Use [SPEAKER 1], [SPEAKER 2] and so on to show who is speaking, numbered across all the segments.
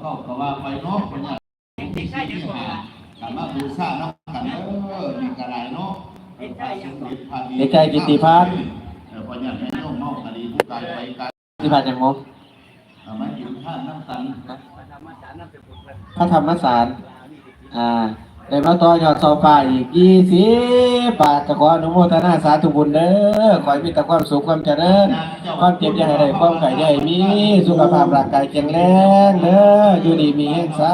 [SPEAKER 1] เก้าก็ว่าไปเนาะเพราะเนี่ยที่สี่ที่ห้ากันมาบูชาเนาะกันเด้อนี่ก็ได้เนาะเออพระสมเด็จพระดี
[SPEAKER 2] เด็กชายกิตติพัฒน์
[SPEAKER 1] เออเพราะเนี่ยแม่น้องเมาคดีผู้การไปการ
[SPEAKER 2] ที่ผ่านอย่างงบ
[SPEAKER 1] เอามากินข้าวน้ำตัน
[SPEAKER 2] พระธรรมสารอ่า ได้มาต่อยอดโซฟาอีกยี่สิบบาทจะขออนุโมทนาสาธุบุญเด้อขอให้มีแต่ความสุขความเจริญความเจ็บย่าให้ได้ความไข่ใหญ่มีสุขภาพร่างกายแข็งแรงเด้ออยู่ดีมีแห่งสา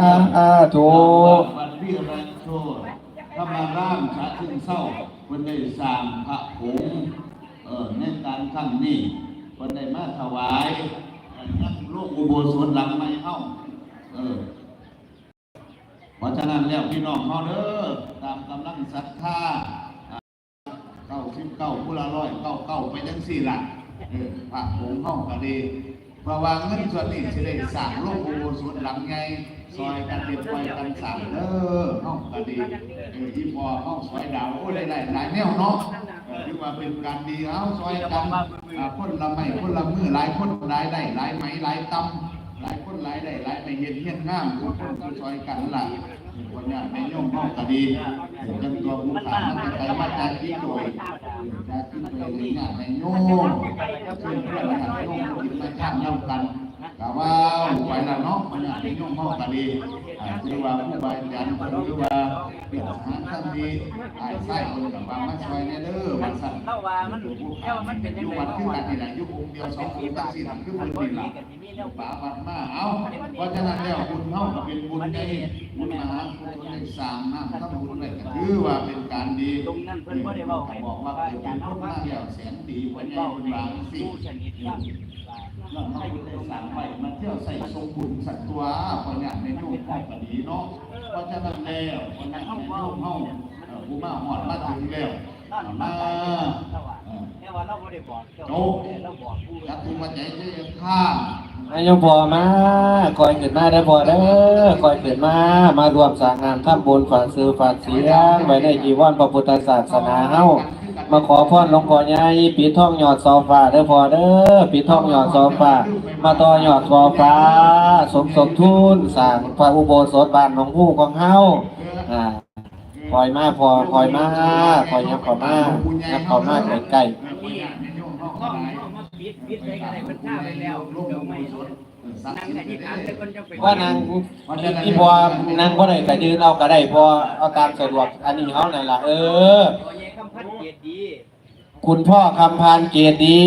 [SPEAKER 2] ธุ
[SPEAKER 1] พระมาร่างชาถึงเศร้าคนได้สางพระผงเออในการครั้งนี้คนได้มาถวายนักโลกอุโบสถหลังไม่เฮาเออ ราะฉะนั้นแล้วพี่น้องเขาเด้อตามกำลังศรัทธาเก้าสิบเก้าผู้ละร้อยเก้าเก้าไปจังสี่หละเออพระผงห้องก็ดีเพราะว่าเงินส่วนนี้สิได้สร้างโลกอุโบสถหลังไงซอยกันเด็ดไว้กันสร้างเด้อห้องก็ดีเออที่พอห้องซอยดาวโอ้ได้หลายหลายแนวเนาะเออว่าเป็นการดีเอาซอยกันอ่าคนละไม้คนละมือหลายคนหลายได้หลายไหมหลายตำ หลายได้หลายไปเห็นเห็นงามทุกคนก็ช่วยกันล่ะวันนี้ในย่อมห้องคดีจำตัวผู้ขามันจะไปมาจากที่โดยจากที่โดยในงานในโยมเพื่อนเพื่อนในโยมกินมาข้ามเล่ากัน กะว่าไปละเนาะวันนี้ในย่อมห้องคดีคือว่าผู้บาอาจารย์คนหรือว่าเป็นทหารท่านดีไอ้ไส้คนกับว่ามาช่วยในเด้อวันสั่น
[SPEAKER 3] เล่าว่ามันแค่ว่ามันเป็นยัง
[SPEAKER 1] ยุ
[SPEAKER 3] ไง
[SPEAKER 1] วันขึ้นกันนี่แหละยุคองเดียวสององค์ตั้งสี่หลังขึ้นบนดินหลังป่าบัดมาเอาเพราะฉะนั้นแล้วบุญเท่ากับเป็นบุญในบุญมหาบุญในสามน้ำทั้งบุญเลยก็ถือว่าเป็นการดี
[SPEAKER 3] ตรงนั้นเพิ่นบ่ได้เว้าให้
[SPEAKER 1] บอกว่าเป็นบุญมากแล้วแสนดีวันนี้บุญบางสิ
[SPEAKER 3] สู้ชนิดว่า
[SPEAKER 1] เราไม่ได้สั่งไปมาเที่ยวใส่ทรงบุญสักตัวเพราะเนี่ยในโลกของก็ดีเนาะเพราะฉะนั้นแล้วคนนั้นในโลกเฮาผู้มาหอดมาถึงแล้วมาเอ่อ
[SPEAKER 3] แค่ว่าเราบ่ได้บอกเจ้าเราบอกผู้
[SPEAKER 1] จักทุกวันใจเจะยังข้า
[SPEAKER 2] นายโยมพอมาคอยขึ้นมาได้พอเด้อคอยขึ้นมา มารวมสางงานทำบุญฝากซื้อฝากเสียงไว้ในจีวรพระพุทธศาสนาเฮา มาขอพรหลวงพ่อใหญ่ปิดทองหยอดซอฟ้าเด้อพ่อเด้อปิดทองหยอดซอฟ้า มาต่อหยอดซอฟ้า สมสมทุนสร้างพระอุโบสถบ้านหลวงผู้ของเฮาอ่าคอยมาพอคอยมาคอยยับเข้ามายับข้ามาใกล้
[SPEAKER 3] ก็มาได้ก็ได้มันฆ่าไปแล้วเดี๋ยวไม่นั่งอธิษฐานนจะไป
[SPEAKER 2] ๆว่านางที่พอนางบ่ได้ก็ยืนเอาก็ได้พอเอาตามสะดวกอันนี้เฮานั่นล่ะเออำ
[SPEAKER 3] พันเกียรติดี
[SPEAKER 2] คุณพ่อคำพานเกียรติดี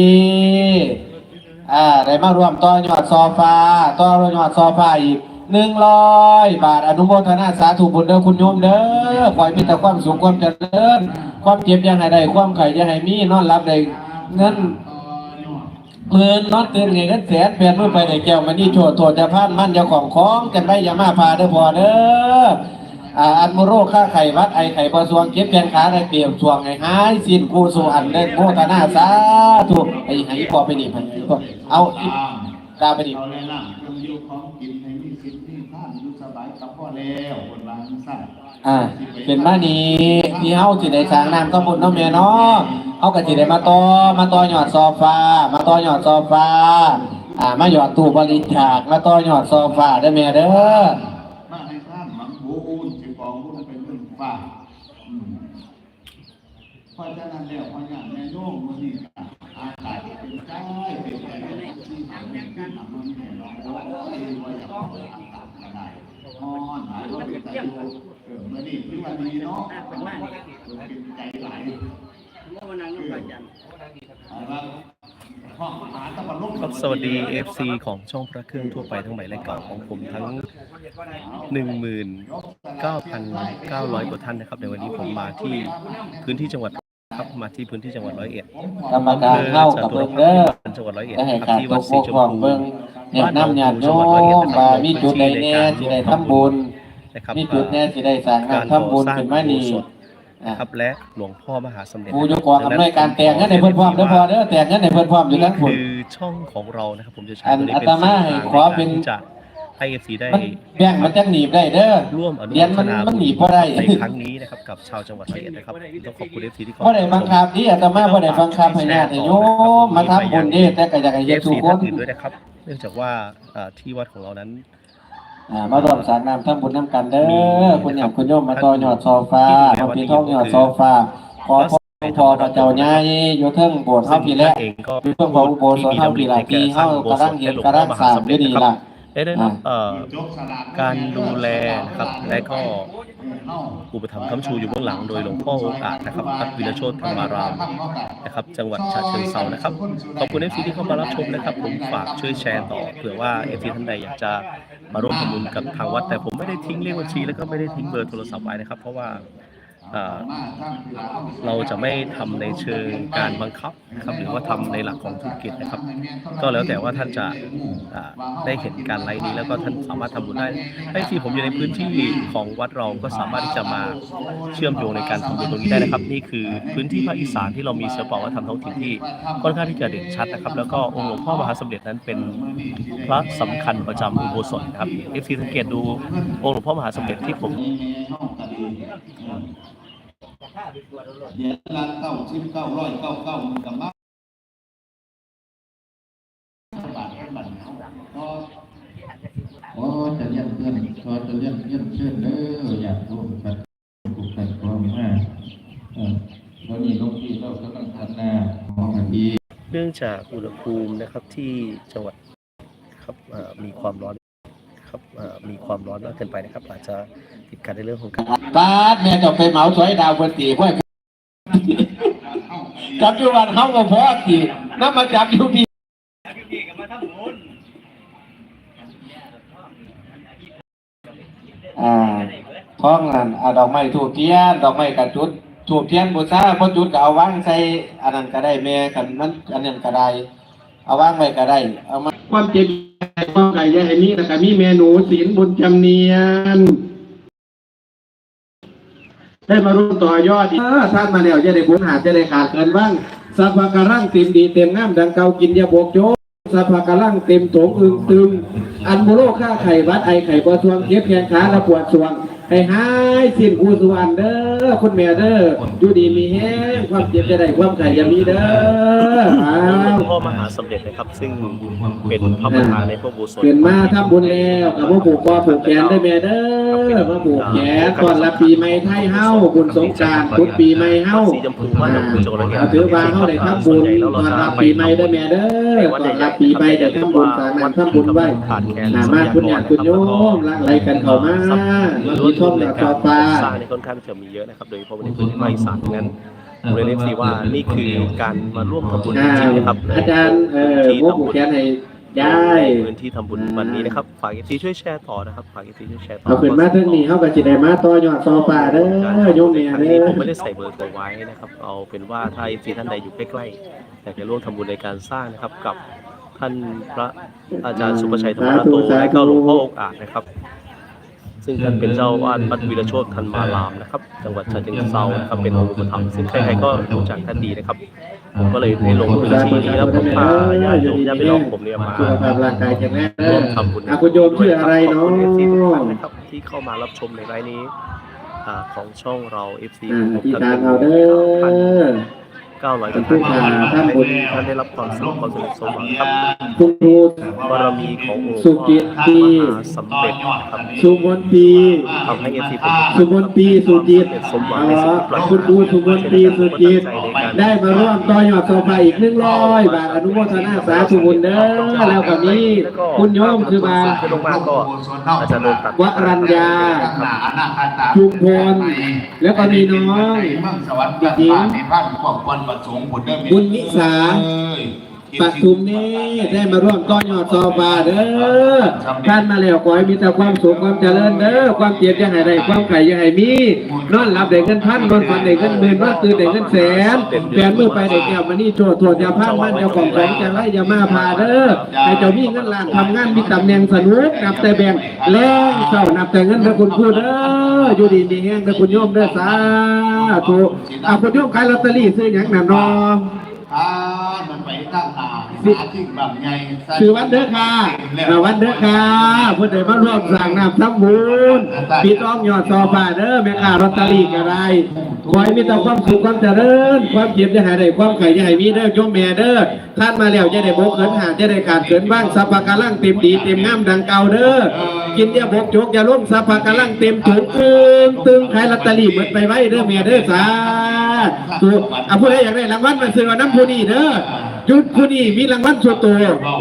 [SPEAKER 2] อ่าได้มาร่วมต่อยอดซอฟาต่อยอดซอฟาอีกหนึ่งร้อยบาทอนุโมทนาสาธุบุญเด้อคุณโยมเด้อขอให้มีแต่ความสุขความเจริญ ความเจ็บยังให้ได้ความไข่ยังให้มีนอนรับได้เงินเพื่นนอนตื่นไงกันแสนแปดมื่อไปได้แก้วมานี่โชดโทษจะพานมันจ้าของของกันไปอย่ามาพาเด้อพอเด้อ อ่าอันโมโรคค่าไข่วัดไอไข่ประสวงเก็บแขนขาได้เปรียบสวงไงหายสิ้นกูสู่อันเล่นโมทนาสาธุไอ้ไห้พอไปนี่ไปพอเอาอีกกาไปนี่
[SPEAKER 1] เอาเลยล่ะเครื่องยิ้วของกินให้มีสิทธิ์มีท่านอยู่สบายกับพ่อแล้วคนวางสั้น
[SPEAKER 2] อ่าเป็นมานี่ที่เฮาสิได้สร้างน้ำก็บุญเนาะแม่เนาะเฮาก็สิได้มาต่อมาต่อยอดซอฟ้า มาต่อยอดซอฟ้าอ่ามาหยอดตู้บริจาคมาต่อยอดซอฟ้าเด้อแม่เด้อ
[SPEAKER 1] มาให้ท่านหวังบูอุ่นสิกองบุญเป็นเรื่องฟ้าเพราะฉะนั้นแล้วพออย่างแม่โยมมือนี่อากาศเป็นใจเป็นใจที่ทำอย่างนั้นมันแน่นอนโอ้ยว่าจะบอกอากาศก็ได้ฮ้อนหายว่าเป็นใจโยู่เออมื่อนี่ที่วันนี้เนาะเป็นใจไหล
[SPEAKER 3] วันนั้นก็อาจารย์
[SPEAKER 4] ครับสวัสดี FC ของช่องพระเครื่องทั่วไปทั้งใหม่และเก่าของผมทั้ง 19,900 กว่าท่านนะครับ ในวันนี้ผมมาที่พื้นที่จังหวัดครับมาที่พื้นที่จังหวัดร้อยเอ็ด
[SPEAKER 2] กรรมการเข้ากับเบิ่งเด้อ
[SPEAKER 4] จังหวัดร้อยเอ็ด
[SPEAKER 2] ได้ให้
[SPEAKER 4] ครับ
[SPEAKER 2] การ
[SPEAKER 4] ที่
[SPEAKER 2] ต
[SPEAKER 4] วั
[SPEAKER 2] ก
[SPEAKER 4] ด
[SPEAKER 2] บ
[SPEAKER 4] สี
[SPEAKER 2] ก
[SPEAKER 4] ชม
[SPEAKER 2] พร่อง
[SPEAKER 4] พู
[SPEAKER 2] เบิ่งแนะนำญาติโยมว่ามีจุดใดแน่สิได้ทำบุญ
[SPEAKER 4] นะครับ
[SPEAKER 2] มีจุดแน่สิได้สร้างงานทำบุญขึ้นมานี่อะ
[SPEAKER 4] ครับและหลวงพ่อมหาสมเด็จ
[SPEAKER 2] ผู้ยกกองอำนวยการแต่งเงินให้เพิ่นพร้อมเด้อพอเด้อแต่งเงินให้เพิ่นพร้อมอยู่ทั้งพุ่น
[SPEAKER 4] คือช่องของเรานะครับผมจะใช้
[SPEAKER 2] อัน
[SPEAKER 4] ตัวนี้
[SPEAKER 2] อา
[SPEAKER 4] เป็น
[SPEAKER 2] ตมา
[SPEAKER 4] สื่
[SPEAKER 2] ให้
[SPEAKER 4] กลาง
[SPEAKER 2] ขอเป็น
[SPEAKER 4] ในการที่จะให้ FC ได้
[SPEAKER 2] มันแบ่งมันจังหนีบได้เด้อ
[SPEAKER 4] ร่วมอนุ
[SPEAKER 2] เหรียญมัน
[SPEAKER 4] โทา
[SPEAKER 2] มันหนีบ่ได้
[SPEAKER 4] ในครั้งนี้นะครับกับชาวจังหวัดร้อยเอ็ดนะครับต้องขอบคุณ FC ที่ขอ
[SPEAKER 2] บ่ได้บังคับดิอาตมาบ่ได้บังคับให้ญาติโยมมาทำบุญนี่แต่ก็อยากให้
[SPEAKER 4] เอ
[SPEAKER 2] เฮ็ด
[SPEAKER 4] ฟ
[SPEAKER 2] ทุก
[SPEAKER 4] ซี
[SPEAKER 2] ค
[SPEAKER 4] ท่านนอื่นด้วยนะครับ เนื่องจากว่าเอ่อที่วัดของเรานั้น
[SPEAKER 2] อ่ามารวมสร้างน้ำทำบุญน้ำกันเด้อคุณอยากคุณโยมมาต่อยอดโซฟาเอาพี่ท้องยอดโซฟาขอพ่อพอพระเจ้าใหญ่อยู่เทิงโบสถ์เฮาพี่แหละ
[SPEAKER 4] เองก็
[SPEAKER 2] อยู่เทิงของอุโบสถเฮาพี่ละที่เฮากำลังเฮ็ดกำลังสร้างอยู่นี่ล่ะ
[SPEAKER 4] ได้ได้รับเอ่อการดูแลนะครับและก็อุปถัมภ์ค้ำชูอยู่เบื้องหลังโดยหลวงพ่อองค์อาจนะครับวัดวิรโชตธรรมารามนะครับ จังหวัดฉะเชิงเทรานะครับขอบคุณเอฟซีที่เข้ามารับชมนะครับ ผมฝากช่วยแชร์ต่อเผื่อว่าเอฟซีท่านใดอยากจะ มาร่วมทำบุญกับทางวัด แต่ผมไม่ได้ทิ้งเลขบัญชีแล้วก็ไม่ได้ทิ้งเบอร์โทรศัพท์ไว้นะครับ เพราะว่า เเราจะไม่ทำในเชิงการบังคับนะครับหรือว่าทำในหลักของธุรกิจนะครับ ก็แล้วแต่ว่าท่านจะได้เห็นการไลฟ์นี้แล้วก็ท่านสามารถทำบุญได้ไอ้ที่ผมอยู่ในพื้นที่ของวัดเราก็สามารถที่จะมาเชื่อมโยงในการทำบุญตรงนี้ได้นะครับ นี่คือพื้นที่ภาคอีสานที่เรามีศิลปวัฒนธรรมท้องถิ่นที่ค่อนข้างที่จะเด่นชัดนะครับ แล้วก็องค์หลวงพ่อมหาสมเด็จนั้นเป็นพระสำคัญประจำอุโบสถนะครับเอฟซีสังเกตดูองค์หลวงพ่อมหาสมเด็จที่ผม
[SPEAKER 1] เดี๋ยวล้านเก้าสิบเก้าร้อยเก้าเก้ามันกับมาบาทบาทก็
[SPEAKER 5] โอ้จะเลี้ยนเพื่อนก็จะเลี้ยนเลี้ยนเชิญเด้ออยากร่วมกันปลูกแต่งความมากเออแล้วนี่ลูกพี่เราก็ต้องทำหน้าของอันดี
[SPEAKER 4] เนื่องจากอุณหภูมินะครับที่จังหวัดครับเอ่อมีความร้อน ครับมีความร้อนมากเกินไปนะครับ อาจจะติดขัดในเรื่องของการ
[SPEAKER 2] ปาดแม่จะไปเหมาสวยดาวบนตีห้วยจับอยู่บ้านเฮาก็พอสินำมาจับอยู่พี่อ่าท้องนั่นเอาดอกไม้ถูกเทียนดอกไม้กระจุดถูกเทียนบูชาพอจุดก็เอาวางใส่อันนั้นก็ได้แม่กันมันอันนั้นก็ได้เอาวางไว้ก็ได้เอามาความเจ็บ วามไก่ยายนี้นะครับมีเมนูศีลบุญจำเนียน ได้มาร่วมต่อยอดอีกเออท่านมาแล้วจะได้บุญหาจะได้ขาดเกินบ้างสัพพะกะรังเต็มดีเต็มน้ำดังเกากินยาบกโจสัพพะกะรังเต็มโถงอึงตึง อันโมโลค่าไข่วัดไอไข่ปวดทวงเก็บแขนขาและปวดสวง ให้หายสิ้นกูสุวรรณเด้อคุณแม่เด้ออยู่ดีมีแห้งความเจ็บจะได้ความไข่อยามีเด้ออ้า
[SPEAKER 4] หล
[SPEAKER 2] ว
[SPEAKER 4] วงพ่อมหาสมเด็จนะครับ ซึ่งเป็นพระประธานในพระอุโบสถ
[SPEAKER 2] เกินมาทำบุญแล้วกับมาผูกคอผูกแขนได้แม่เด้อมาผูกแขนก่อนรับปีใหม่ไทยเฮาบุญสงกรานต์ทุกปีใหม่เฮา
[SPEAKER 4] สีชมพูว่าชมพูจังหวัดระยอง
[SPEAKER 2] เอาถือว่าเฮาได้ทำบุญก่อนรับปีใหม่ได้แม่เด้อก่อนรับปีใหม่จะทำบุญสร้างนั้นทำบุญไว้หนามาคุณญาติคุณโยมละไรกันเข้ามามาที่องดอกต่อฟ้า
[SPEAKER 4] สร้างในค่อนข้างจะมีเยอะนะครับ โดยเฉพาะในพื้นที่ภาคอีสานงั้นผมเลยเรียกสีว่านี่คือการมาร่วมทำบุญจริงนะครับ
[SPEAKER 2] อาจารย์เอ่อ
[SPEAKER 4] ที่ทำบุญ
[SPEAKER 2] แขนให้
[SPEAKER 4] พื้นที่ทำบุญวันนี้นะครับฝากเอฟซีช่วยแชร์ต่อนะครับฝากเอฟซีช่วยแชร์ต่อ
[SPEAKER 2] เอาขึ้นมาเทั้งนี้เฮาก็สิได้มาต่อยอดต่อฟ้าเด้อโยมแม่
[SPEAKER 4] อัน
[SPEAKER 2] เด้
[SPEAKER 4] นี้
[SPEAKER 2] อ
[SPEAKER 4] ผมไม่ได้ใส่เบอร์โทรไว้นะครับ เอาเป็นว่าถ้าเอฟซีท่านใดอยู่ใกล้ๆอยากจะร่วมทำบุญในการสร้างนะครับกับท่านพระอาจารย์สุประชัยธรรมรัตโตและก็หลวงพ่อองค์อาจนะครับ ซึ่งท่านเป็นเจ้าอาวาดวัดวีรโชตทันมารามนะครับ จังหวัดฉะเชิงเทรานะครับเป็นองค์อุปถัมภ์ซึ่งใครๆก็รู้จักท่านดีนะครับ ผมก็เลยได้ลงพื้นที่นี้แล้วผมพาญาติโยมญาติพี่น้องผมเนี่ยมา
[SPEAKER 2] สุขภาพร่างกายแข็งแรงเด้
[SPEAKER 4] ร่
[SPEAKER 2] อ
[SPEAKER 4] วมทำบุญ
[SPEAKER 2] อะคุณโยมชื่ออะไรเนาะ
[SPEAKER 4] ขอบคุณ FC ทุกท่านนะครับที่เข้ามารับชมในไลน์นี้อ่าของช่องเรา FC
[SPEAKER 2] อ่า
[SPEAKER 4] ผม
[SPEAKER 2] อธิษ
[SPEAKER 4] ทั้ง
[SPEAKER 2] ฐานเอาเด้อ
[SPEAKER 4] เก้าร้อย
[SPEAKER 2] ข
[SPEAKER 4] ท่า
[SPEAKER 2] อบคุณค่ะท่านบุญ
[SPEAKER 4] ท่านได้รับความสุขความสนุกสมหวังครับ
[SPEAKER 2] คุณครู
[SPEAKER 4] บารมีขององค์
[SPEAKER 2] สุกิตตี
[SPEAKER 4] มหาสำเร็จครับ
[SPEAKER 2] สุมนปี
[SPEAKER 4] ทำให้ FC ผม
[SPEAKER 2] สุมนปีสุจิต
[SPEAKER 4] สมหวัง
[SPEAKER 2] อ๋
[SPEAKER 4] ในสิ่งที่ป
[SPEAKER 2] อ
[SPEAKER 4] รารถ
[SPEAKER 2] คุณครูสุมนปีสุจิต ได้มาร่วมต่อยอดโซฟาอีกหนึ่งร้อยบาทอนุโมทนาสาธุบุญเด้อแล้วก็มีคุณโยมคือบา
[SPEAKER 4] ขึ้นลงมาก็อาจจะโดนตัด
[SPEAKER 2] วรัญญาชุมพลแล้วก็มีน้อง
[SPEAKER 1] เมืองสวรรค์หญิงในบ้านพวกคน ประสงค์บุญเด้อ
[SPEAKER 2] บุญนิสาปทุมนี่ได้มาร่วมต้อนยอดซอบาเด้อท่านมาแล้วขอให้มีแต่ความสุขความเจริญเด้อความเจ็บอยังไงได้ความไก่อยังไงมีนอนหลับได้เงินพันนอนฝันได้เงินหมื่นนอนตื่นได้เงินแสนแฟนมือไปได้แก้วมานี่โจทย์โทษอย่าพลาดมันอย่าของของจะไล่อย่ามาพาเด้อให้เจ้ามีเงินล้านทำงานมีตำแหน่งสนุกนับแต่แบ่งแรงเศร้านับแต่เงินพระคุณพูดเด้ออยู่ดีมีแห้งพระคุณโยมเด้อสาธุอะคุณโยมขายลอตเตอรี่ซื้อหยังน่ะน้อง
[SPEAKER 1] อ่ามันไปตั้งหนาหาทิ้งแบบไง
[SPEAKER 2] คือวันเด้อค่ะเอ่อวันเด้อค่ะเพื่อนได้มาร่วมสร้างน้ำทำบุญพี่ต้องยอดซอฟ้าเด้อแม่ค้าลอตเตอรี่ก็ได้ขอให้มีแต่ความสุขความเจริญ ความเจ็บจะหายได้ความไข่จะหายมีเด้อโยมแม่เด้อท่านมาแล้วจะได้บกเขินหาจะได้ขาดเขินบ้างสัพพะกะลังเต็มดีเต็มงามดังเก่าเด้อกินอยาบกจกอย่าล้มสัพพะกะลังเต็มถุงตึงตึงขายลอตเตอรี่หมดไปไว้เด้อแม่เด้อสาธุอะผู้ใดอยากได้รางวัลมาซื้อว่าน้ำผู้นี้เด้อจุดผู้นี้มีรางวัลส่วนตัว
[SPEAKER 1] เบา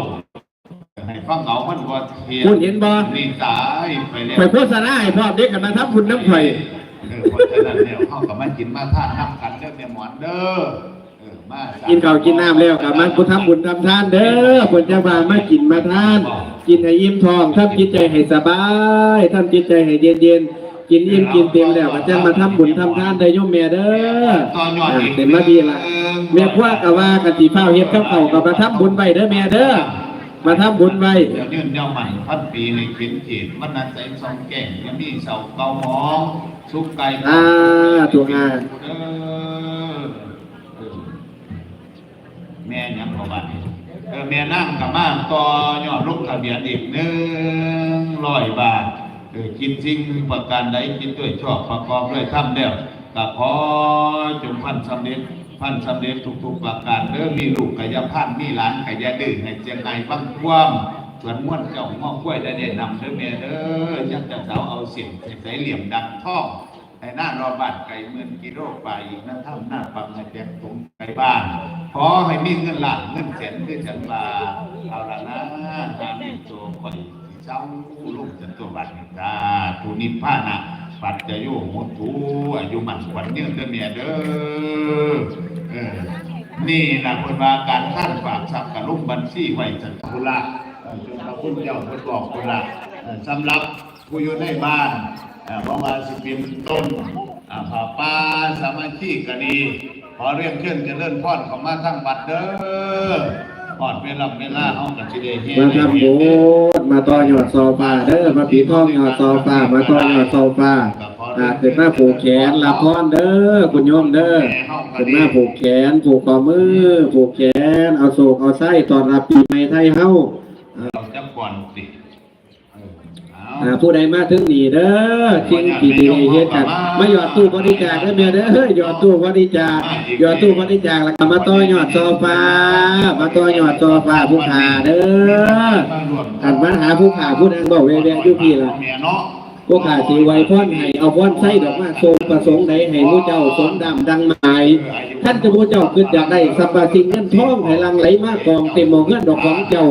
[SPEAKER 1] ให้ฟังเอามันว่า
[SPEAKER 2] คุณเห็นบ่
[SPEAKER 1] นี่ตายไปแล้ว
[SPEAKER 2] ไปโฆษณาให้พ่อเด็กกันมาทำบุญน้ำไข่
[SPEAKER 1] เออเพราะฉะนั้นเนี่ยเขากับมากินมาทานน้ำกันเด้อแม่หมอนเด้อเออมาสร้ง
[SPEAKER 2] กินข้าวกินน้ำแล้วกับมันผู้ทำบุญทำทานเด้อผลจะมามากินมาทาน กินให้ยิ้มทองทำจิตใจให้สบายทำจิตใจให้เย็นเย็นๆ กินอิ่มกินเต็มแล้วก็จะมาทำบุญทำทานได้โยมแม่เด้อ
[SPEAKER 1] ต่อยอด
[SPEAKER 2] อ่า
[SPEAKER 1] อีก
[SPEAKER 2] เต็มมาดีละแม่คว้ากะว่ากันสีฟ้าวเฮ็ดข้าวเก่ากับมาทำบุญไว้เด้อแม่เด้อมาทำบุญไว้
[SPEAKER 1] เดี๋ยวนี้เดี๋ยวมันพันปีในเขียนเขียนมันน่าใจสองแก่งยังมีเสาเกาหมองสุกไก่
[SPEAKER 2] อ่าตัวงาน
[SPEAKER 1] เออเออแม่ยังประวัติเออแม่นั่งกับมาต่อยอดลูกทะเบียนอีกหนึ่งร้อยบาท กินสิ่งประการใดกินด้วยชอบประกอบด้วยทำแล้วก็ขอจงพันสำเร็จพันสำเร็จทุกๆประการเด้อมีลูกกายภาพมีหลานกายดื้อให้เจียงไงบ้างความส่วนม้วนเจ้าหม้อกล้วยได้เด่นนำเด้อแม่เด้อยักษ์จะสาวเอาเสียงใส่เหลี่ยมดังท่องให้หน้ารอบานไก่เมือนกิโลไปอีกนั่นถ้ำหน้าปังให้แจกตรงไก่บ้านขอให้มีเงินหล้านเงินแสนคือฉันว่าเอาละนะหามีโตคอย เจ้าลูกจันตัวบัตรตาทูนิพานะปัจจโยโหตูอายุมันขวัญเนื่อเด้อแม่เด้อเออนี่นะคนว่าการท่านฝากทรัพย์กับลูกบัญชีไว้จันทบุรีเอ่อจงพระคุณเจ้าคุณบอกคุณละสำหรับผู้อยู่ในบ้านเพราะว่าสิเป็นต้นอ่าผ้าป่าสามัคคีก็ดีขอเรียนเชิญเจริญพรเข้ามาทั้งบัดเด้อ พอดเวลาเวลาเอาก็สิเดเฮ
[SPEAKER 2] มาทำบุญมาต่อยอดโซฟาเด้อมาผีทองยอดโซฟามาต่อยอดโซฟาอ่าขึ้นมาผูกแขนละพรเด้อคุณโยมเด้อขึ้นมาผูกแขนผูกข้อมือผูกแขนเอาโศกเอาไส้ตอนรับปีใหม่ไทยเฮา
[SPEAKER 1] เราจะก่อนสิ อ่า
[SPEAKER 2] ผู้ใดมาถึงนี่เด้อสิ่งที่ดีเฮ็ดกันมาหยอดตู้บริจาคเด้อแม่เด้อหยอดตู้บริจาคหยอดตู้บริจาคแล้วก็มาต่อยอดโซฟามาต่อยอดโซฟาผู้ขาเด้ออันปัญหาผู้ขาผู้นั้นบอกแว่ๆอยู่พี่ล่ะ
[SPEAKER 1] เมียเนาะ
[SPEAKER 2] ผู้ขาสิไว้พรให้เอาพรใส่ดอกมาทรงประสงค์ใดให้ผู้เจ้าสมดำดังหมายท่านจะผู้เจ้าคืออยากได้สัพพสิ่งเงินทองให้ลังไหลมากกองเต็มหมองเงินดอกของเจ้า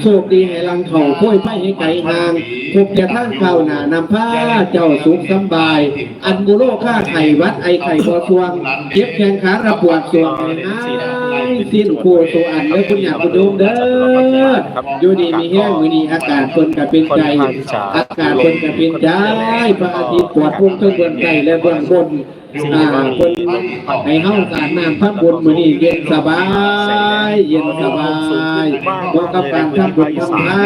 [SPEAKER 2] โชคดีให้ลังเข่าพ้วยไปให้ไกลทางพบแต่ท่านเข้าหนานำผ้าเจ้าสุขสบาย อันบุโรค่าไข่วัดไอไข่บอทวงเจ็บแขนขาระปวดส่วงให้นายสิ้นคู่สุอันเด้อคุณอยากคุณโยมเด้ออยู่ดีมีแห้งมือนี้อากาศคนกับเป็นใจอากาศคนกับเป็นใจพระอาทิตย์ปวดพุ่งทั้งเบื้องใต้และเบื้องบน อ่าคนให้เฮาสารน้ำพระบุญมือนี้เย็นสบาย เย็นสบายบอกกับการทำบุญทำทา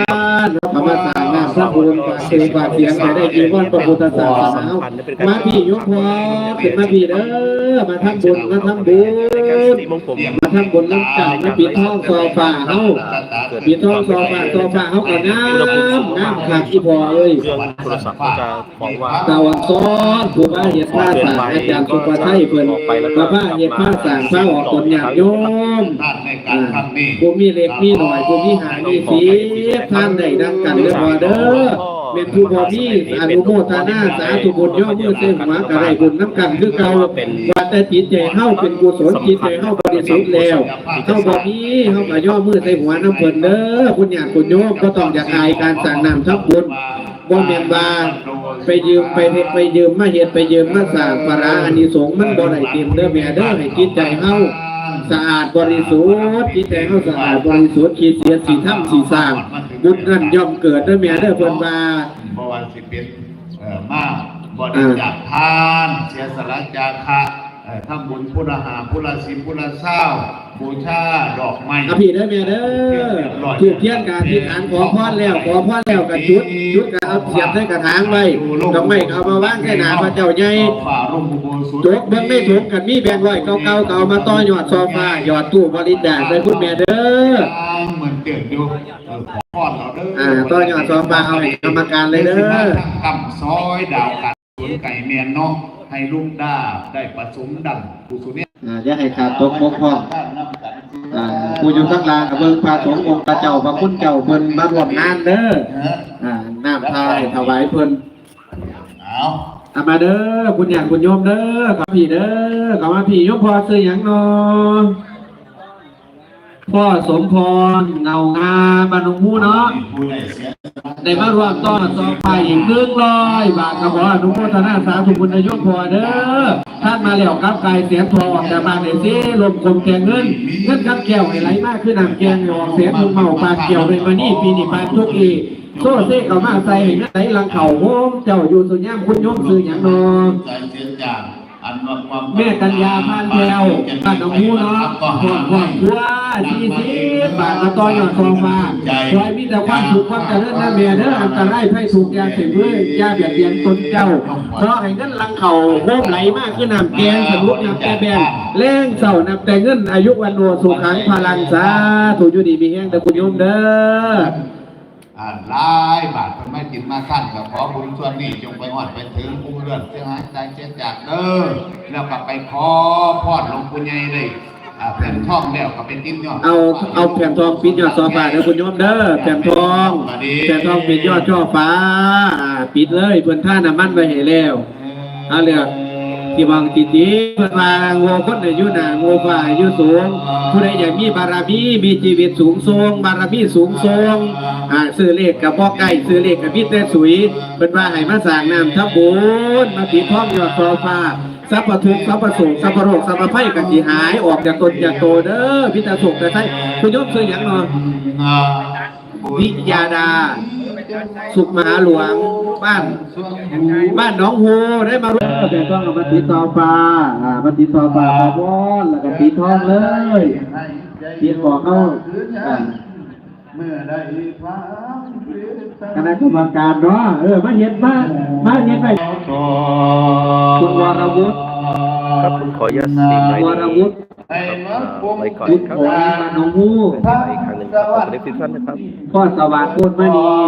[SPEAKER 2] นธรรมสางน้ำ พระบุญฝากเสียงฝาเสียงให้ได้ยินว่าพระพุทธศาสนามาพี่ยกพอขึ้นมาพี่เด้อมาทำบุญมาทำบุญ
[SPEAKER 4] มา
[SPEAKER 2] ทำบุญน้ำเก่ามาปิดทองซอฟ้าเฮาปิดทองซอฟ้าซอฟ้าเฮาก็น้ำน้ำขาดอีพอเอ้ย
[SPEAKER 4] เครื่องโทรศัพท์จะบอกว่า
[SPEAKER 2] ตาวันซ้อนผู้ว่าเหตุผ้าสางอาจารย์สุภาชัยเพิ่นมาผ้าเหตุผ้าสางผ้าออกตนอย่างโยมผู้มีเล็กมีหน่อยผู้มีหามีสีท่านได้ดังกันเด้อบ่เด้อเป็นผู้บ่มีอนุโมทนาสาธุบุญย่อมือเส้นหัวก็ได้บุญน้ำกันคือเก่าว่าแต่จิตใจเฮาเป็นกุศลจิตใจเฮาบริสุทธิ์แล้วเฮาบ่มีเฮาก็ย่อมือใส่หัวน้ำเพิ่นเด้อคุณญาติคุณโยมก็ต้องอยากอายการสั่งนำทับบุญบ่แม่นว่าไปยืมไปไปยืมมาเฮ็ดไปยืมมาสร้างปาราอานิสงส์มันบ่ได้เต็มเด้อแม่เด้อให้จิตใจเฮา สะอาดบริสุทธิ์จิตใจเขาสะอาดบริสุทธิ์คิดเสียสีถ้ำสีสร้างบุญนั่นย่อมเกิดด้วยเมียเด้อเพิ่นว่า
[SPEAKER 1] เพราะว่าสิเป็นเอ่อมาบริจาคทานเสียสละจาคะเอ่ออ ทำบุญพุทธหาพุทธสิบพุทธเศร้าบูชาดอกไม้
[SPEAKER 2] อภิเด้อแม่เด้อถูกเทียนการที่ฐานขอพรแล้วขอพรแล้วกันจุดจุดก็เอาเสียบใส่กระถางไว้ดอกไม้ก็เอามาวางใส่หน้าพระเจ้าใหญ่
[SPEAKER 1] ฝ่าลงอุโบสถ
[SPEAKER 2] จกเบิ่งไม่ถูกกันมีแบงค์ร้อยเก่าๆก็เอามาต่อยอดโซฟาหยอดตู้บริจาคเลยคุณแม่เด้อ
[SPEAKER 1] เหมือนเกิดอยู่เออขอพรเราเด้อ
[SPEAKER 2] อ่าต่อยอดโซฟาเอาให้กรรมการเลยเด้อ
[SPEAKER 1] กำซอยดาวกันสวนไก่เมียนเนาะ ให้ลูกด้าได้ประสมดังกุศลเนี่ย
[SPEAKER 2] อ่าอย่าให้ขาดตกบกพร่องอ่าผู้อยู่ข้างล่างกับเบิ่งพระสงฆ์องค์พระเจ้าพระคุณเจ้าเพิ่นมาร่วมงานเด้ออ่าน้ำพายถวายเพิ่น
[SPEAKER 1] เอา
[SPEAKER 2] เอามาเด้อคุณอยากคุณโยมเด้อกับพี่เด้อกับมาพี่โยมพอซื้อหยังนอ พ่อสมพรเงางามบานหนองมูเนาะ
[SPEAKER 1] ใดเสีย
[SPEAKER 2] ได้มารวมต้อนซองไปอีกหนึ่งร้อยบาทกระบอกอนุโมทนาสาธุบุญนายกพอเด้อท่านมาแล้วครับกายเสียงทองออกจากบ้านไหนสิลมคมแกงเงินเงินกับแก้วไหลมากขึ้นน้ำแกงหออกเสียงมึงเมาปากเกี่ยวเลยมานี่ปีนี้ปานทุกอีโซ่เซ่เขามาใส่ให้เงินไหลลังเข่าโฮมเจ้าอยู่สุญญามคุณโยมซื้อหยังนอ
[SPEAKER 1] ใจเสียจากอันว่า
[SPEAKER 2] แม่กัญญาพานแก้วบ้านหนองมูเนาะหอดหอดทั่วสี่สิบบาทมาต่อยอดทองมาขอให้มีแต่ความสุขความเจริญนะแม่เด้ออันตรายไฟถูกยาเสพติดยาเบียดเบียนตนเจ้า เพราะให้เงินลังเข่าโฮมไหลมากขึ้นนำแกงสรุปน้ำแกงแบนแรงเศร้านำแต่เงินอายุวันโนสุขังพลังสาถูกอยู่ดีมีแห้งแต่คุณโยมเด้อ
[SPEAKER 1] อ่านหลายบาทมันไม่ติดมาสั้นก็ขอบุญส่วนนี้จงไปหอดไปถึงผู้เลือดเสียหายใจเสียจากเด้อแล้วก็ไปขอพรหลวงปู่ใหญ่เลยอ่าแผ่นทองแล้วก็เป็นติ้นยอด
[SPEAKER 2] เอาเอาแผ่นทองปิดยอดซอฟ้าเด้อคุณโยมเด้อแผ่นทองแผ่นทองปิดยอดช่อฟ้าอ่าปิดเลยเพิ่นท่าน้ำมันไว้ให้แล้วเอาเรื่อง ที่บางติตีเพิ่นว่าโง่คนอายุหนาโง่ฝ่าอายุสูง ผู้ใดอยากมีบารมีมีชีวิตสูงทรงบารมีสูงทรงอ่าซื้อเลขกับบ่ใกล้ซื้อเลขกับพี่แต่สุยเพิ่นว่าให้มาสร้างน้ำทับบุญมาปิดท้องยอดโซฟาสัพพทุกข์สัพพโสกสัพพโรคสัพพภัยกันสิหายออกจากตนจากโตเด้อพิตาสุขแต่ใช่คุณโยมซื้อหยังเนาะวิยาดา สุขมหาหลวง บ้านบ้านหนองฮูได้มาร่วมแต่ต้องเอามาติดต่อฟ้าอ่ามาติดต่อฟ้าขอพรแล้วก็ปิดทองเลยปิดบอกเขาอ่า
[SPEAKER 1] เมื่อได้ฟัง
[SPEAKER 2] คณะกรรมการเนาะเออมาเห็นมามาเห็นไปคุณวรวุฒิ
[SPEAKER 4] ครับผมขออนุญาตสตรีมไลฟ์
[SPEAKER 2] วรวุฒิ
[SPEAKER 1] ให้มา
[SPEAKER 4] ไว้ก่อน
[SPEAKER 2] พุทธ
[SPEAKER 4] ครับ
[SPEAKER 2] โอบ้านหนองฮู
[SPEAKER 4] อีกครั้งหนึ่งครับขอบคุณทุกท่านนะครับ
[SPEAKER 2] พ่อสว่างพูดมานี